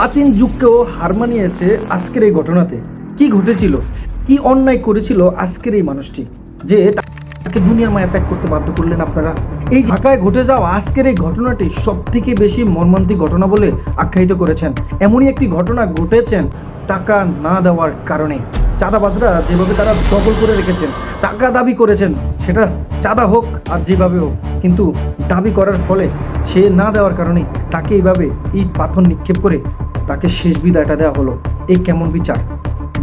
প্রাচীন যুগকেও হার মানিয়েছে আজকের এই ঘটনাতে। কি ঘটেছিল? কি অন্যায় করেছিল আজকের এই মানুষটি? যে তাকে দুনিয়ার মায়া ত্যাগ করতে বাধ্য করলেন আপনারা। এই ঢাকায় ঘটে যাওয়া আজকের এই ঘটনাটি সব থেকে বেশি মর্মান্তিক ঘটনা বলে আখ্যায়িত করেছেন। এমনই একটি ঘটনা ঘটেছেন টাকা না দেওয়ার কারণে। চাঁদাবাজরা যেভাবে তারা দখল করে রেখেছেন, টাকা দাবি করেছেন, সেটা চাঁদা হোক আর যেভাবে হোক, কিন্তু দাবি করার ফলে সে না দেওয়ার কারণে তাকে এইভাবে ইট পাথর নিক্ষেপ করে তাকে শেষ বিদায়টা দেওয়া হলো। এই কেমন বিচার?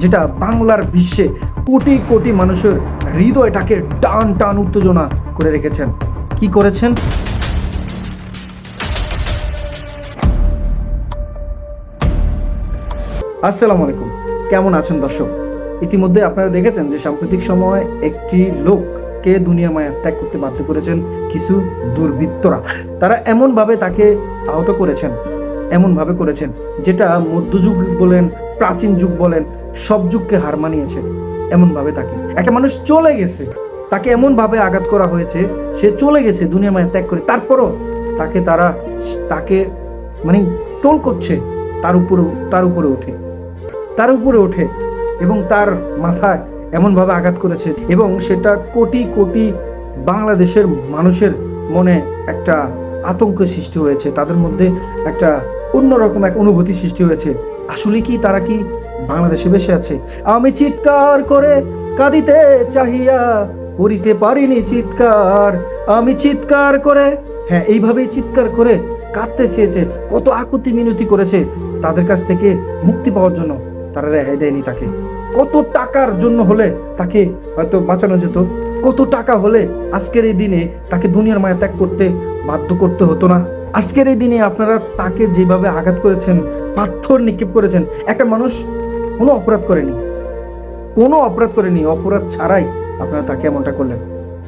যেটা বাংলার বিশ্বে কোটি কোটি মানুষের হৃদয়টাকে টান টান উত্তেজনা করে রেখেছেন। কি করেছেন? আসসালামু আলাইকুম। কেমন আছেন দর্শক? ইতিমধ্যে আপনারা দেখেছেন যে সাম্প্রতিক সময়ে একটি লোককে দুনিয়ার মায়া ত্যাগ করতে বাধ্য করেছেন কিছু দুর্বৃত্তরা। তারা এমনভাবে তাকে আহত করেছেন। এমনভাবে করেছেন, যেটা মধ্যযুগ বলেন, প্রাচীন যুগ বলেন, সব যুগকে হার মানিয়েছে। এমনভাবে তাকে। একটা মানুষ চলে গেছে, তাকে এমনভাবে আঘাত করা হয়েছে, সে চলে গেছে দুনিয়ার মায়া ত্যাগ করে, তারপরও তাকে তারা তাকে মানে টোল করছে তার উপরে তার উপরে ওঠে তার উপরে ওঠে এবং তার মাথায় এমনভাবে আঘাত করেছে এবং সেটা কোটি কোটি বাংলাদেশের মানুষের মনে একটা আতঙ্ক সৃষ্টি হয়েছে। তাদের মধ্যে একটা অন্যরকম এক অনুভূতি সৃষ্টি হয়েছে। আসলে কি তারা কি বাংলাদেশে বেশে আছে? আমি চিৎকার করে কাঁদিতে চাহিয়া করিতে পারিনি চিৎকার। আমি চিৎকার করে হ্যাঁ এইভাবেই চিৎকার করে কাঁদতে চেয়েছে, কত আকুতি মিনতি করেছে তাদের কাছ থেকে মুক্তি পাওয়ার জন্য তারা রেহাই দেয়নি তাকে। কত টাকার জন্য হলে তাকে হয়তো বাঁচানো যেত, কত টাকা হলে আজকের এই দিনে তাকে দুনিয়ার মায়া ত্যাগ করতে বাধ্য করতে হতো না। আজকের এই দিনে আপনারা তাকে যেভাবে আঘাত করেছেন, পাথর নিক্ষেপ করেছেন, একটা মানুষ কোনো অপরাধ করেনি। কোনো অপরাধ করেনি, অপরাধ ছাড়াই আপনারা তাকে এমনটা করলেন।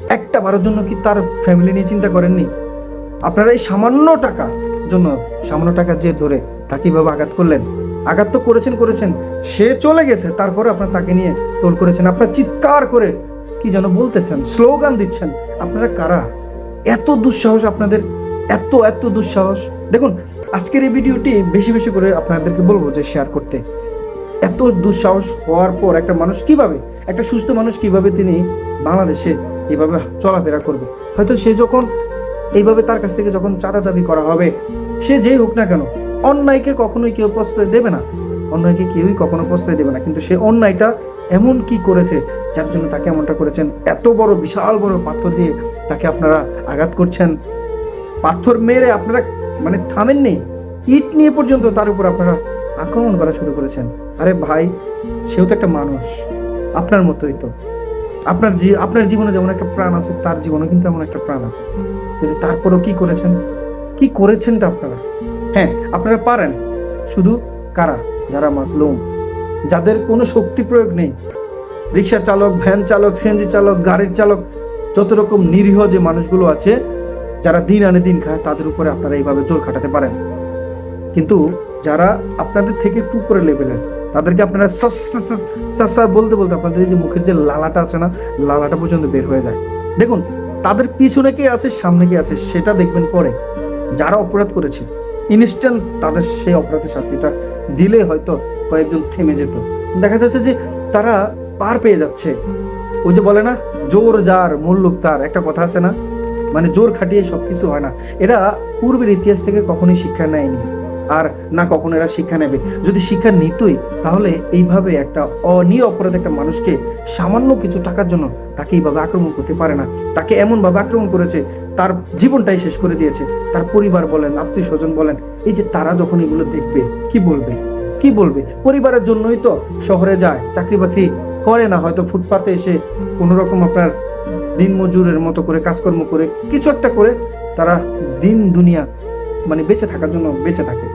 একটা বারের জন্য কি তার ফ্যামিলি নিয়ে চিন্তা করেননি? আপনারা এই সামান্য টাকা জন্য, সামান্য টাকা যে ধরে তাকে এইভাবে আঘাত করলেন। আঘাত তো করেছেন করেছেন। সে চলে গেছে, তারপরে আপনার তাকে নিয়ে টোল করেছেন। আপনার চিৎকার করে কি যেন বলতেছেন, স্লোগান দিচ্ছেন। আপনারা কারা? এত দুঃসাহস আপনাদের এত এত দুঃসাহস। দেখুন, আজকের এই ভিডিওটি বেশি বেশি করে আপনাদেরকে বলব যে শেয়ার করতে। এত দুঃসাহস হওয়ার পর একটা মানুষ কীভাবে, একটা সুস্থ মানুষ কীভাবে তিনি বাংলাদেশে এইভাবে চলাফেরা করবে? হয়তো সে যখন এইভাবে তার কাছ থেকে যখন চাঁদা দাবি করা হবে, সে যেই হোক না কেন, অন্যায়কে কখনোই কেউ প্রশ্রয় দেবে না। অন্যায়কে কেউই কখনো প্রশ্রয় দেবে না। কিন্তু সে অন্যায়টা এমন কি করেছে, যার জন্য তাকে এমনটা করেছেন? এত বড়, বিশাল বড় পাথর দিয়ে তাকে আপনারা আঘাত করছেন। পাথর মেরে আপনারা মানে থামেননি। ইট নিয়ে পর্যন্ত তার উপর আপনারা আক্রমণ করা শুরু করেছেন। আরে ভাই, সেও তো একটা মানুষ। আপনার মতোই তো। আপনার জি, আপনার জীবনে যেমন একটা প্রাণ আছে, তার জীবনে কিন্তু এমন একটা প্রাণ আছে। কিন্তু তারপরও কি করেছেন? কি করেছেনটা আপনারা? হ্যাঁ আপনারা পারেন। শুধু কারা? যারা মাজলুম। যাদের কোনো শক্তি প্রয়োগ নেই। রিক্সা চালক, ভ্যান চালক, সিএনজি চালক, গাড়ির চালক, যত রকম নিরীহ যে মানুষগুলো আছে যারা দিন আনে দিন খায়, তাদের উপরে আপনারা এইভাবে জোর খাটাতে পারেন। কিন্তু যারা আপনাদের থেকে একটু উপরে লেভেলের তাদেরকে আপনারা সাস বলতে বলতে আপনাদের যে মুখের যে লালাটা আছে না, লালাটা পর্যন্ত বের হয়ে যায়। দেখুন, তাদের পিছনে কে আছে, সামনে কে আছে, সেটা দেখবেন পরে। যারা অপরাধ করেছে ইনস্ট্যান্ট তাদের সেই অপরাধের শাস্তিটা দিলে হয়তো কয়েকজন থেমে যেত। দেখা যাচ্ছে যে তারা পার পেয়ে যাচ্ছে। ওই যে বলে না জোর যার মুল্লুক তার একটা কথা আছে না? মানে জোর খাটিয়ে সব কিছু হয় না। এরা পূর্বের ইতিহাস থেকে কখনোই শিক্ষা নেয়নি। আর না কখনো এরা শিক্ষা নেবে। যদি শিক্ষা নিতই, তাহলে এইভাবে একটা অনির অপরাধ একটা মানুষকে সামান্য কিছু টাকার জন্য তাকে এইভাবে আক্রমণ করতে পারে না। তাকে এমনভাবে আক্রমণ করেছে, তার জীবনটাই শেষ করে দিয়েছে। তার পরিবার বলেন আত্মীয় স্বজন বলেন, এই যে তারা যখন এগুলো দেখবে, কি বলবে? কি বলবে? পরিবারের জন্যই তো শহরে যায় চাকরি বাকরি করে না। হয়তো ফুটপাতে এসে কোনো রকম আপনার দিন মজুরের মতো করে, কাজকর্ম করে, কিছু একটা করে তারা দিন দুনিয়া মানে বেঁচে থাকার জন্য বেঁচে থাকে।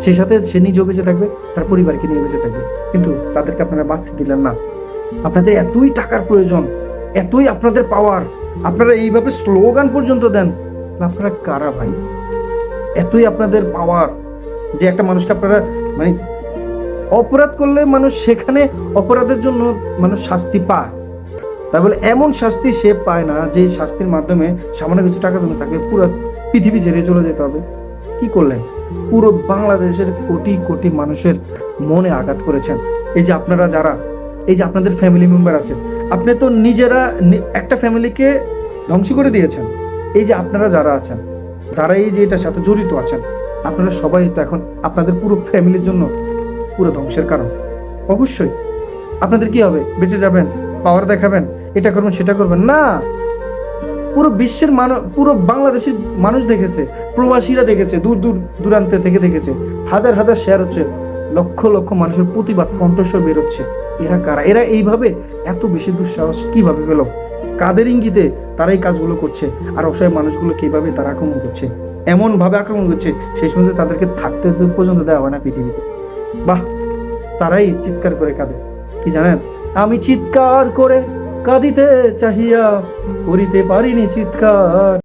সেই সাথে সে নিজেও বেঁচে থাকবে, তার পরিবারকে নিয়ে বেঁচে থাকবে। কিন্তু তাদেরকে আপনারা বাঁচতে দিলেন না। আপনাদের এতই টাকার প্রয়োজন, এতই আপনাদের পাওয়ার আপনারা এইভাবে স্লোগান পর্যন্ত দেন। আপনারা কারা ভাই? এতই আপনাদের পাওয়ার যে একটা মানুষকে আপনারা মানে অপরাধ করলে মানুষ সেখানে অপরাধের জন্য মানুষ শাস্তি পায়। তাই বলে এমন শাস্তি সে পায় না যে শাস্তির মাধ্যমে সামান্য কিছু টাকা জন্য তাকে পুরো পৃথিবী ছেড়ে চলে যেতে হবে। কি করলেন? পুরো বাংলাদেশের কোটি কোটি মানুষের মনে আঘাত করেছেন। এই যে আপনারা যারা, এই যে আপনাদের ফ্যামিলি মেম্বার আছে, আপনি তো নিজেরা একটা ফ্যামিলিকে ধ্বংস করে দিয়েছেন। এই যে আপনারা যারা আছেন, যারা এই যে এটার সাথে জড়িত আছেন, আপনারা সবাই তো এখন আপনাদের পুরো ফ্যামিলির জন্য পুরো ধ্বংসের কারণ। অবশ্যই। আপনাদের কি হবে? বেঁচে যাবেন? পাওয়ার দেখাবেন, এটা করবেন, সেটা করবেন। না! পুরো বিশ্বের মানুষ পুরো বাংলাদেশের মানুষ দেখেছে, প্রবাসীরা দেখেছে, দূর দূর, দূরান্তে থেকে দেখেছে। হাজার হাজার শেয়ার হচ্ছে, লক্ষ লক্ষ মানুষের প্রতিবাদ, কণ্ঠস্বর বেরোচ্ছে। এরা কারা? এরা এইভাবে এত বেশি দুঃসাহস কীভাবে পেল? কাদের ইঙ্গিতে তারা এই কাজগুলো করছে? আর অসহায় মানুষগুলো কীভাবে তারা আক্রমণ করছে? এমন ভাবে আক্রমণ করছে, শেষ পর্যন্ত তাদেরকে থাকতে পর্যন্ত দেওয়া হয় না পৃথিবীতে। বাহ! তারাই চিৎকার করে কাঁদে। কি জানেন? আমি চিৎকার করে কাঁদিতে চাহিয়া করিতে পারিনি চিৎকার।